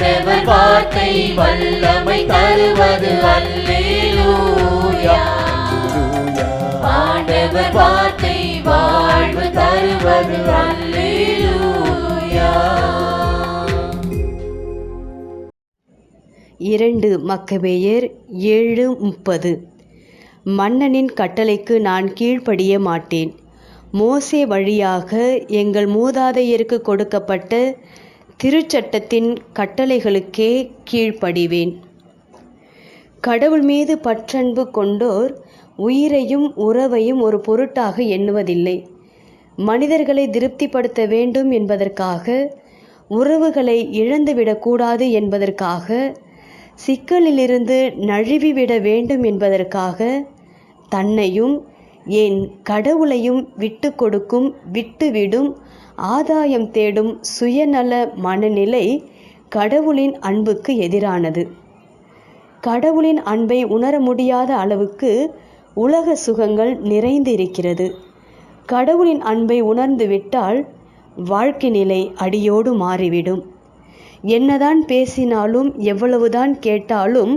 ஆண்டவர் வார்த்தை வல்லமை தருவது அல்லேலூயா. ஆண்டவர் வார்த்தை வாழ்வு தருவது அல்லேலூயா. இரண்டு மக்கவேயர் ஏழு முப்பது. மன்னனின் கட்டளைக்கு நான் கீழ்ப்படிய மாட்டேன். மோசே வழியாக எங்கள் மூதாதையருக்கு கொடுக்கப்பட்ட திருச்சட்டத்தின் கட்டளைகளுக்கே கீழ்ப்படிவேன். கடவுள் மீது பற்றன்பு கொண்டோர் உயிரையும் உறவையும் ஒரு பொருட்டாக எண்ணுவதில்லை. மனிதர்களை திருப்திப்படுத்த வேண்டும் என்பதற்காக உறவுகளை இழந்துவிடக்கூடாது என்பதற்காக சிக்கலிலிருந்து நழுவிவிட வேண்டும் என்பதற்காக தன்னையும் என் கடவுளையும் விட்டு கொடுக்கும் விட்டுவிடும் ஆதாயம் தேடும் சுயநல மனநிலை கடவுளின் அன்புக்கு எதிரானது. கடவுளின் அன்பை உணர முடியாத அளவுக்கு உலக சுகங்கள் நிறைந்து இருக்கிறது கடவுளின் அன்பை உணர்ந்து விட்டால் வாழ்க்கை நிலை அடியோடு மாறிவிடும். என்னதான் பேசினாலும் எவ்வளவுதான் கேட்டாலும்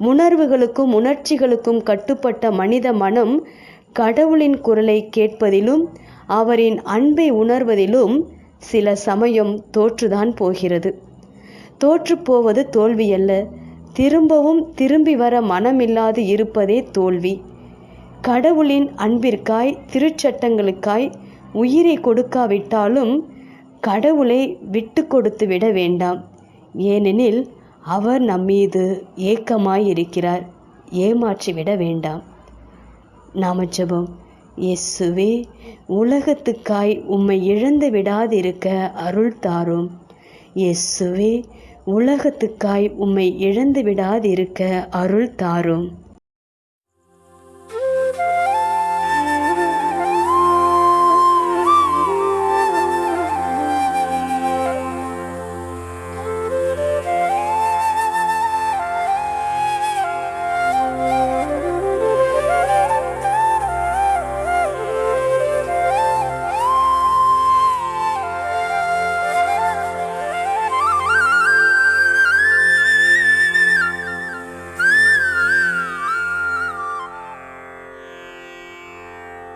உணர்வுகளுக்கும் உணர்ச்சிகளுக்கும் கட்டுப்பட்ட மனித மனம் கடவுளின் குரலை கேட்பதிலும் அவரின் அன்பை உணர்வதிலும் சில சமயம் தோற்றுதான் போகிறது. தோற்றுப்போவது தோல்வியல்ல. திரும்பவும் திரும்பி வர மனமில்லாது இருப்பதே தோல்வி. கடவுளின் அன்பிற்காய் திருச்சட்டங்களுக்காய் உயிரை கொடுக்காவிட்டாலும் கடவுளை விட்டு கொடுத்து விட வேண்டாம். ஏனெனில் அவர் நம்மீது ஏக்கமாயிருக்கிறார். ஏமாற்றிவிட வேண்டாம். நாம ஜெபம். இயேசுவே உலகத்துக்காய் உம்மை இழந்து விடாதிருக்க அருள் தாரும். இயேசுவே உலகத்துக்காய் உம்மை இழந்து விடாதிருக்க அருள் தாரும்.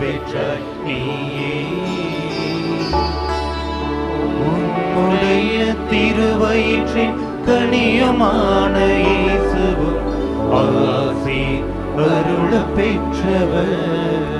பெற்ற நீயே. உன்னுடைய திருவயிற்றின் கனியமான இயேசுவும் ஆசி அருள பெற்றவர்.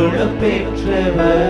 you're a big river.